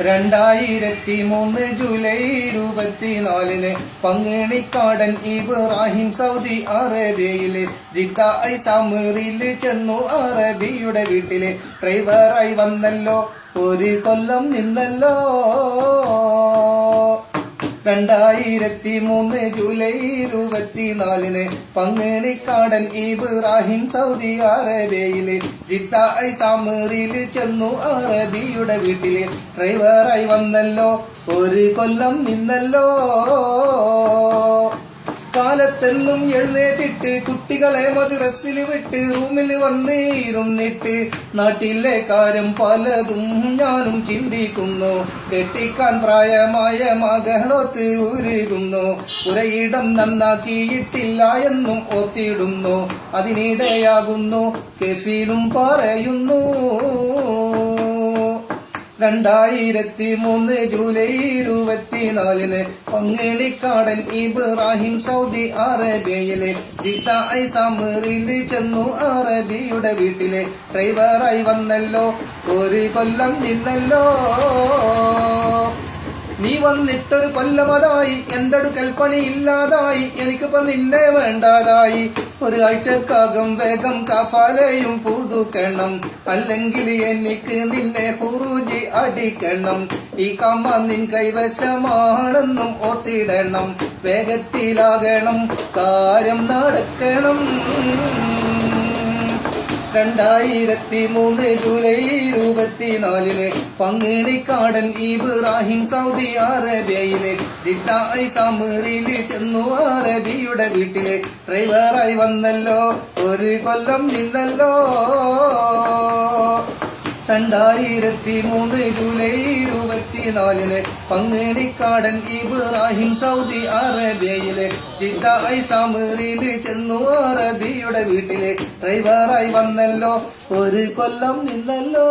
രണ്ടായിരത്തി മൂന്ന് ജൂലൈ ഇരുപത്തിനാലിന് പങ്ങിണിക്കാടൻ ഇബ്രാഹിം സൗദി അറേബ്യയിലെ ജിദ്ദ ഐ സമീറിൽ ചെന്നു. അറബിയുടെ വീട്ടിലെ ഡ്രൈവറായി വന്നല്ലോ. ഒരു കൊല്ലം നിന്നല്ലോ. രണ്ടായിരത്തി മൂന്ന് ജൂലൈ ഇരുപത്തിനാലിന് പങ്ങിണിക്കാടൻ ഇബ്രാഹിം സൗദി അറേബ്യയിൽ ജിദ്ദ ഐ ചെന്നു അറബിയുടെ വീട്ടിൽ ഡ്രൈവറായി വന്നല്ലോ. ഒരു കൊല്ലം നിന്നല്ലോ. കാലത്തെന്നും എഴുന്നേറ്റിട്ട് കുട്ടികളെ മദ്രസിൽ വിട്ട് റൂമിൽ വന്ന് ഇരുന്നിട്ട് നാട്ടിലെ കാര്യം പലതും ഞാനും ചിന്തിക്കുന്നു. കെട്ടിക്കാൻ പ്രായമായ മകളോത്ത് ഉരുകുന്നു. പുരയിടം നന്നാക്കിയിട്ടില്ല എന്നും ഓർത്തിടുന്നു. അതിനിടെയാകുന്നു കെഫീലും പറയുന്നു. രണ്ടായിരത്തി മൂന്ന് ജൂലൈ ഇരുപത്തിനാലിന് പങ്ങിണിക്കാടൻ ഇബ്രാഹിം സൗദി അറേബ്യയിലെ ജിദ്ദ ഐ സമീറിൽ ചെന്നു അറബിയുടെ വീട്ടിലെ. ഡ്രൈവറായി വന്നല്ലോ ഒരു കൊല്ലം നിന്നല്ലോ. നീ വന്നിട്ടൊരു കൊല്ലമതായി എന്റെ അടുക്കൽ പണിയില്ലാതായി എനിക്കിപ്പോ നിന്നെ വേണ്ടാതായി. ഒരു ആഴ്ചക്കാകം വേഗം കഫാലയും പുതുക്കണം അല്ലെങ്കിൽ എനിക്ക് നിന്നെ ഹുറുജി അടിക്കണം. ഈ കമ്മ നിൻ കൈവശമാണെന്നും ഓർത്തിടണം. വേഗത്തിലാകണം. കാര്യം നടക്കണം. രണ്ടായിരത്തി മൂന്ന് ജൂലൈ ഇരുപത്തിനാലിന് പങ്കിണിക്കാടൻ ഇബ്രാഹിം സൗദി അറേബ്യയിലെ ജിദ്ദ ഐ സമീറിൽ ചെന്നു അറബിയുടെ വീട്ടിലെ ഡ്രൈവറായി വന്നല്ലോ. ഒരു കൊല്ലം നിന്നല്ലോ. രണ്ടായിരത്തി മൂന്ന് ജൂലൈ ഇരുപത്തിനാലിന് പങ്ങേടിക്കാടൻ ഇബ്രാഹിം സൗദി അറേബ്യയിലെ ജിദ്ദ ഐ ചെന്നു അറബിയുടെ വീട്ടിലെ ഡ്രൈവറായി വന്നല്ലോ. ഒരു കൊല്ലം നിന്നല്ലോ.